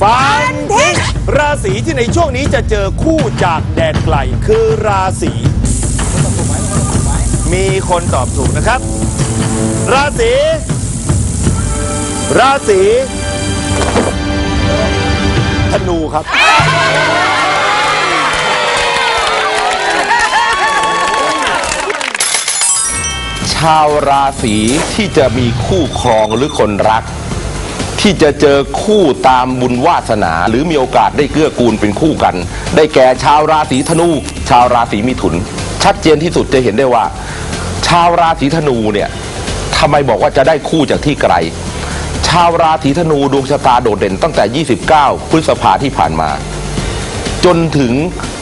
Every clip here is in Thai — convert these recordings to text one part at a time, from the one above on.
ฟันทิ้งราศีที่ในช่วงนี้จะเจอคู่จากแดนไกลคือราศีมีคนตอบถูกนะครับ ราศีราศีธนูครับ ชาวราศีที่จะมีคู่ครองหรือคนรัก ที่จะเจอคู่ตามบุญวาสนา หรือมีโอกาสได้เกื้อกูลเป็นคู่กัน ได้แก่ชาวราศีธนู ชาวราศีมิถุน ชัดเจนที่สุดจะเห็นได้ว่า ชาวราศีธนูเนี่ยทำไมบอกว่าจะได้คู่จากที่ไกล ชาวราศีธนูดวงชะตาโดดเด่นตั้งแต่ 29 พฤษภาที่ผ่านมา จนถึง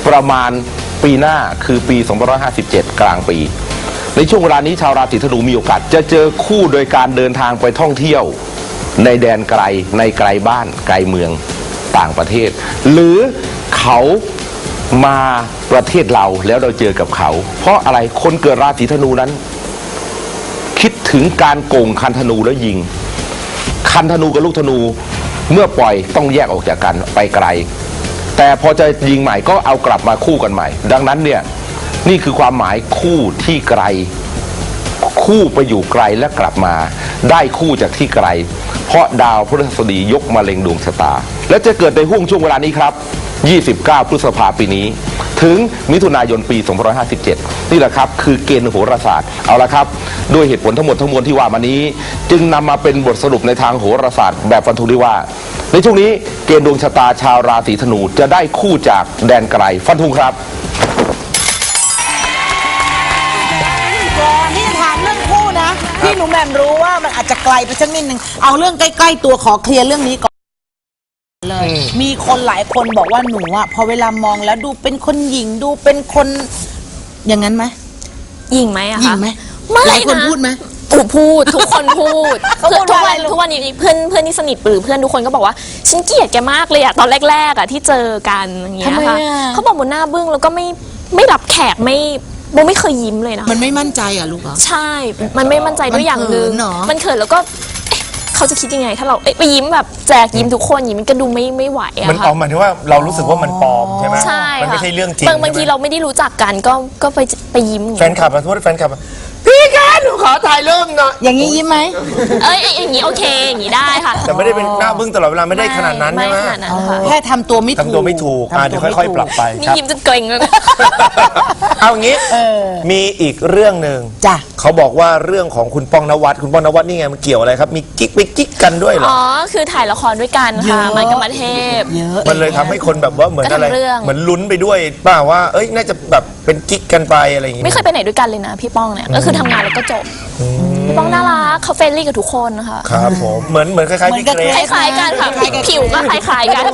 ประมาณปีหน้าคือปี 2557 กลางปี ในช่วงเวลานี้ชาวราศีธนูมีโอกาสจะเจอคู่โดยการเดินทางไปท่องเที่ยว ในแดนไกลในไกลบ้านไกลเมืองต่างประเทศ หรือเขามาประเทศเราแล้วเราเจอกับเขา เพราะอะไรคนเกิดราศีธนูนั้น คิดถึงการโกงคันธนูแล้วยิง คันธนูกับลูกธนูเมื่อปล่อยต้องแยกออกจากกันไปไกล แต่พอจะยิงใหม่ก็เอากลับมาคู่กันใหม่ ดังนั้นเนี่ยนี่คือความหมายคู่ที่ไกล คู่ไปอยู่ไกลและกลับมา ได้คู่จากที่ไกล เพราะดาวพฤหัสบดียกมาเล็งดวงชะตา และจะเกิดในห่วงช่วงเวลานี้ครับ 29 พฤษภาปีนี้ ถึงมิถุนายนปี 2557 นี่แหละครับ คือเกณฑ์โหราศาสตร์เอาละครับ ด้วยเหตุผลทั้งหมดทั้งมวลที่ว่ามานี้ จึงนำมาเป็นบทสรุปในทางโหราศาสตร์แบบฟันธงได้ว่า ในช่วงนี้เกณฑ์ดวงชะตาชาวราศีธนูจะได้คู่จากแดนไกลฟันธงครับ คู่นะพี่หนูแหม่มรู้ว่ามันอาจจะไกลไปสักนิดนึงเอาเรื่องใกล้ ๆ ตัวขอเคลียร์เรื่องนี้ก่อนเลย มีคนหลายคนบอกว่าหนูอะพอเวลามองแล้วดูเป็นคนหญิงดูเป็นคนอย่างนั้นไหมยิงไหมอะหญิคะงไหมไม่หลายคนนะพูดไหม ถูกพูดทุกคนพูดเขาพูดทุกว่าวัอะไรนลูก ทุกวันนี้เพื่อนเพื่อนที่สนิทหรือเพื่อนทุกคนก็บอกว่าฉันเกลียดแกมากเลยอะตอนแรกๆอะที่เจอกันอย่างเงี้ยทำไมค่ะอะ เขาบอกบนหน้าบึ้งแล้วก็ไม่ไม่รับแขกไม่ โบไม่เคยยิ้มเลยนะมันไม่มั่นใจอะลูกเหรอ ใช่ มันไม่มั่นใจด้วยอย่างหนึ่งมันเขินเหรอ มันเขินแล้วก็เอ๊ะเขาจะคิดยังไง ถ้าเราเอ๊ะไปยิ้มแบบแจกยิ้มทุกคนยิ้มมันก็ดูไม่ไม่ไหวอะมันค่ะออกมาถึงว่าเรารู้สึกว่ามันปลอมใช่ไหมใช่มันไม่ค่ะใช่เรื่องจริงบางบางทีใช่ไหมเราไม่ได้รู้จักกันก็ก็ไปไปยิ้มอย่างแฟเงี้ยนคลับมาโทษแฟนคลับมาพี่แกหนูข อถ่ายรูปหน่อยอย่างนี้ยิ้มไหมเอ้ยเอ้ยอย่างนี้โอเคอย่างนี้ได้ค่ะแต่ไม่ได้เป็นหน้าบึ้งตลอดเวลาไม่ได้ขนาดนั้นใช่ไหมไม่ขนาดนั้นค่ะแค่ทำตัวไม่ถูกทำตัวไม่ถูกอะเดี๋ยวค่อยๆ ปรับไปนี่ครับยิ้มจนเกร็งเลยนะเอางี้มีอีกเรื่องหนึ่งจ้ะเขาบอกว่าเรื่องของคุณป้องนวัดคุณป้องนวัดนี่ไงมันเกี่ยวอะไรครับ มีกิ๊กไปกิ๊กกันด้วยเหรออ๋อคือถ่ายละครด้วยกันค่ะมันกับมาเทพเยอะมันเลยทำให้คนแบบว่าเหมือนอะไรก็ทำเรื่องเหมือนลุ้นไปด้วยเปล่าว่าเอ้ยน่าจะแบบเป็นกิ๊กกันไปอะไรอย่างงี้ไม่เคยไปไหนด้วยกันเลยนะพี่ป้องเนี่ยก็คือทำงานแล้วก็จบพี่ป้องน่ารักเขาเฟรนลี่กับทุกคนนะคะครับผมเหมือนเหมือนคล้ายๆพี่เหมือนกับเกรคซล้ายๆกันค่ะคล้ายๆกันผิวก็คล้ายๆกัน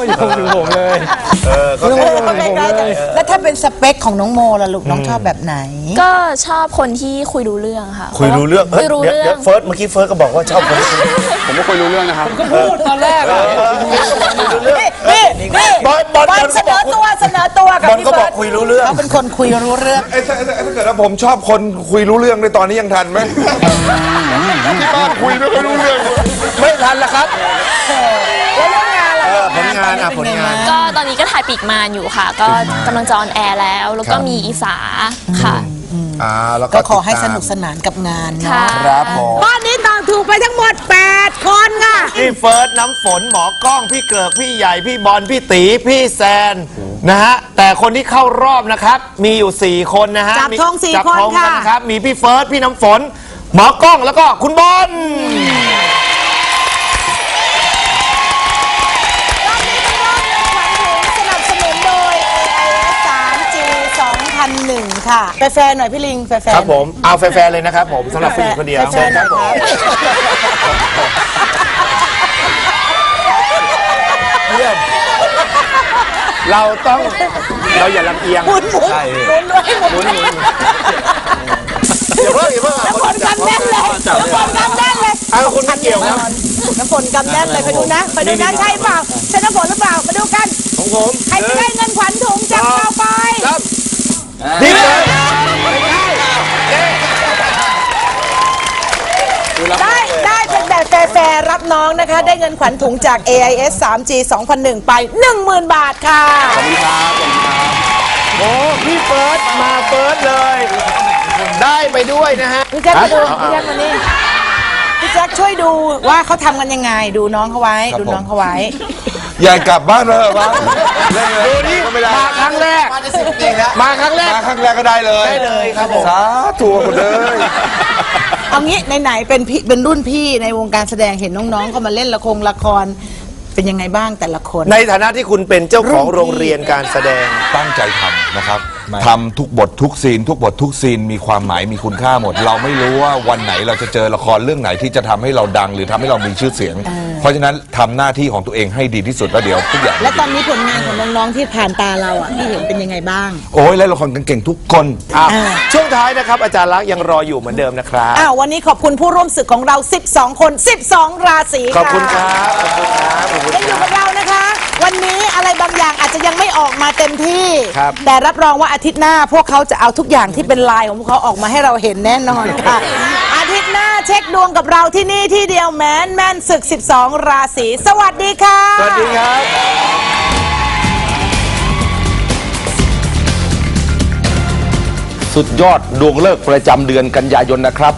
เออก็เอแค่อได้ได้ได้แล้วถ้าเป็นสเปคของน้องโมล่ะลูกน้องชอบแบบไหน ก็ชอบคนที่คุยรู้เรื่องค่ะ คุยรู้เรื่องคุเฮ้ยยรู้เดี๋ยวเรื่อเดี๋ยงวเฟิร์สเมื่อกี้เฟิร์สก็บอกว่าชอบคนที่คุยผมไม่เคยรู้เรื่องนะครับพูดตอนแรกอะนี่ นี่นี่บอลบอลบอลเสนอตัวเสนอตัวกับบอลพี่ก็บอกเบิร์ตคุยรู้เรื่อง เขาเป็นคนคุยรู้เรื่อง ไอ้ถ้าถ้าถ้าเกิดว่าผมชอบคนคุยรู้เรื่องในตอนนี้ยังทันไหมที่บ้านคุยไม่ค่อยรู้เรื่อง ไม่ทันละครับแล้วเรื่องงานล่ะเออผลงานอะผลงาน ก็ตอนนี้ก็ถ่ายปีกมารอยู่ค่ะ ก็กำลังจะออนแอร์แล้ว แล้วก็มีอีสาค่ะ อ่าแล้วก็ก็ขอให้ติดสตามนุกสนานกับงานค่ะเนาะครับผมบ้านนี้ตอบถูกไปทั้งหมด 8 คนค่ะ พี่เฟิร์สน้ำฝนหมอกล้องพี่เกิกพี่ใหญ่พี่บอลพี่ตีพี่แซนนะฮะแต่คนที่เข้ารอบนะครับ มีอยู่ 4 คนนะฮะจับธงสี่จับคนธงกัค่ะ นะครับมีพี่เฟิร์สพี่น้ำฝน หมอกล้องแล้วก็คุณบอลสนับสนุนโดย AIS 3G 2001 ค่ะ แฟนๆหน่อยพี่ลิง แฟนๆครับผมเอาแฟร์ๆเลยนะครับผมสำหรับผู้หญิงคนเดียวแฟนๆหน่อยครับ เยี่ยม เราต้องเราอย่าลำเอียงหมุนหมุนใช่หมุนด้วยหมุนหมุนหมุนอย่าเพิ่งอย่าเพิ่งน้ำฝนกำแน่นเลยน้ำฝนกำแน่นเลยเอาคุณไม่เกี่ยวครับน้ำฝนกำแน่นเลยไปดูนะไปดูนะใช่เปล่าใช่น้ำฝนหรือเปล่ามาดูกันของผมใครจะได้เงินขวัญถุงจากเราไปครับดีเลย ได้ได้เป็นแบบแฟ ร์ๆรับน้องๆนะคะ ได้เงินขวัญถุงจาก AIS 3G 2001 ไป 10,000 บาทค่ะโอ้พี่เฟิร์สมาเฟิร์สเลย ได้ไปด้วยนะฮะ พี่แจ๊คมาดูพี่แจ๊คมานี่พี่แจ๊คช่วยดูว่าเขาทำกันยังไง ดูน้องเขาไว้ดูน้องเขาไว้ อยากกลับบ้านเลยบ้างเล่นเลยดูนี่ก็ไม่ได้มาครั้งแรกมาครั้งแรก มาครั้งแรกก็ได้เลยได้เลยครับผม สาธุหมดเลย เอางี้ไหนๆเป็นพี่เป็นรุ่นพี่ในวงการแสดงเห็นน้องๆเขามาเล่นละครละครเป็นยังไงบ้างแต่ละคน ในฐานะที่คุณเป็นเจ้าของโรงเรียนการแสดง ตั้งใจทำนะครับ ทำทุกบททุกซีน ทุกบททุกซีนมีความหมายมีคุณค่าหมด เราไม่รู้ว่าวันไหนเราจะเจอละครเรื่องไหนที่จะทำให้เราดัง หรือทำให้เรามีชื่อเสียง เพราะฉะนั้นทำหน้าที่ของตัวเองให้ดีที่สุดแล้วเดี๋ยวทุกอย่าง และตอนนี้ผลงานของน้องๆที่ผ่านตาเราอะที่เห็นเป็นยังไงบ้าง โอ้ยเล่นละครเก่งๆทุกคน อะช่วงท้ายนะครับ อาจารย์ลักษณ์ยังรออยู่เหมือนเดิมนะครับ อ้าววันนี้ขอบคุณผู้ร่วมศึกของเรา 12 คน 12 ราศีขอบคุณครับ ขอบคุณครับ ขอบคุณยังอยู่กับเรานะคะ วันนี้อะไรบางอย่าง อาจจะยังไม่ออกมาเต็มที่ ครับแต่รับรองว่าอาทิตย์หน้าพวกเขาจะเอาทุกอย่างที่เป็นลายของพวกเขาออกมาให้เราเห็นแน่นอนค่ะ อาทิตย์หน้าเช็คดวงกับเราที่นี่ที่เดียวแมนแมนศึก 12 ราศีสวัสดีค่ะ สวัสดีครับ สุดยอดดวงเลิกษ์ประจำเดือนกันยายนนะครับ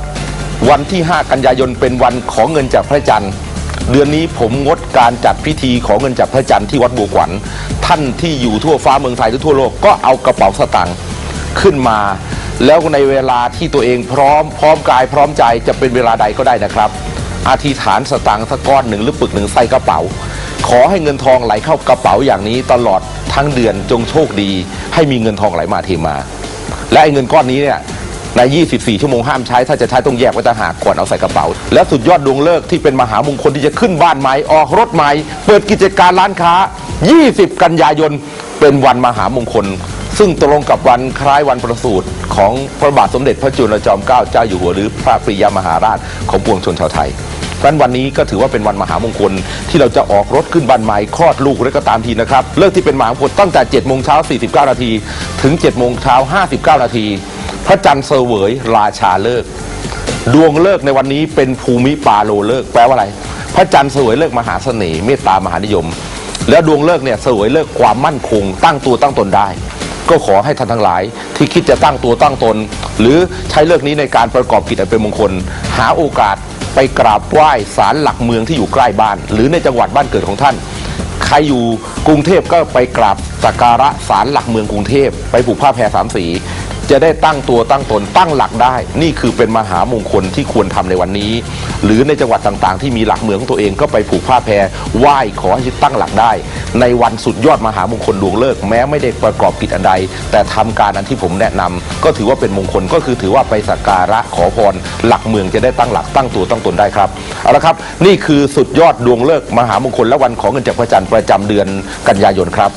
วันที่ 5 กันยายนเป็นวันขอเงินจากพระจันทร์ เดือนนี้ผมงดการจัดพิธีขอเงินจากพระจันทร์ที่วัดบัวขวัญ ท่านที่อยู่ทั่วฟ้าเมืองไทยหรือทั่วโลกก็เอากระเป๋าสตางค์ขึ้นมา แล้วในเวลาที่ตัวเองพร้อมพร้อมกายพร้อมใจจะเป็นเวลาใดก็ได้นะครับอธิษฐานสตางค์สักก้อนหนึ่งหรือปึกหนึ่งใส่กระเป๋า ขอให้เงินทองไหลเข้ากระเป๋าอย่างนี้ตลอดทั้งเดือนจงโชคดี ให้มีเงินทองไหลมาเทมา และไอ้เงินก้อนนี้เนี่ย ใน 24 ชั่วโมงห้ามใช้ ถ้าจะใช้ต้องแยกไว้ต่างหากก่อนเอาใส่กระเป๋า และสุดยอดดวงเลิกที่เป็นมหามงคลที่จะขึ้นบ้านใหม่ออกรถใหม่ เปิดกิจการร้านค้า 20 กันยายน เป็นวันมหามงคล ซึ่งตรงกับวันคล้ายวันประสูติของพระบาทสมเด็จพระจุลจอมเกล้าเจ้าอยู่หัวหรือพระปริยมหาราชของปวงชนชาวไทยเพราะฉะนั้นวันนี้ก็ถือว่าเป็นวันมหามงคลที่เราจะออกรถขึ้นบันไม้คลอดลูกและก็ตามทีนะครับ เลิกที่เป็นมหามงคลตั้งแต่7โมงเช้า49 นาทีถึง7โมงเช้า59 นาที พระจันทร์เสวยราชาเลิก ดวงเลิกในวันนี้เป็นภูมิปาโลเลิกแปลว่าอะไร พระจันทร์เสวยเลิกมหาเสน่ห์เมตตามหานิยม แล้วดวงเลิกเนี่ยเสวยเลิกความมั่นคง ตั้งตัวตั้งตนได้ ก็ขอให้ท่านทั้งหลายที่คิดจะตั้งตัวตั้งตน หรือใช้เลิกนี้ในการประกอบกิจอันเป็นมงคล หาโอกาสไปกราบไหว้ศาลหลักเมืองที่อยู่ใกล้บ้าน หรือในจังหวัดบ้านเกิดของท่านใครอยู่กรุงเทพก็ไปกราบสักการะศาลหลักเมืองกรุงเทพไปผูกผ้าแพรสามสี จะได้ตั้งตัวตั้งตนตั้งหลักได้ นี่คือเป็นมหามงคลที่ควรทำในวันนี้ หรือในจังหวัดต่างๆ ที่มีหลักเมืองของตัวเองก็ไปผูกผ้าแพรไหว้ขอให้ตั้งหลักได้ ในวันสุดยอดมหามงคลดวงเลิกแม้ไม่ได้ประกอบกิจอันใด แต่ทำการอันที่ผมแนะนำก็ถือว่าเป็นมงคลก็คือถือว่าไปสักการะขอพรหลักเมืองจะได้ตั้งหลักตั้งตัวตั้งตนได้ครับเอาละครับนี่คือสุดยอดดวงเลิกมหามงคลและวันของเงินจากพระจันทร์ประจำเดือนกันยายนครับ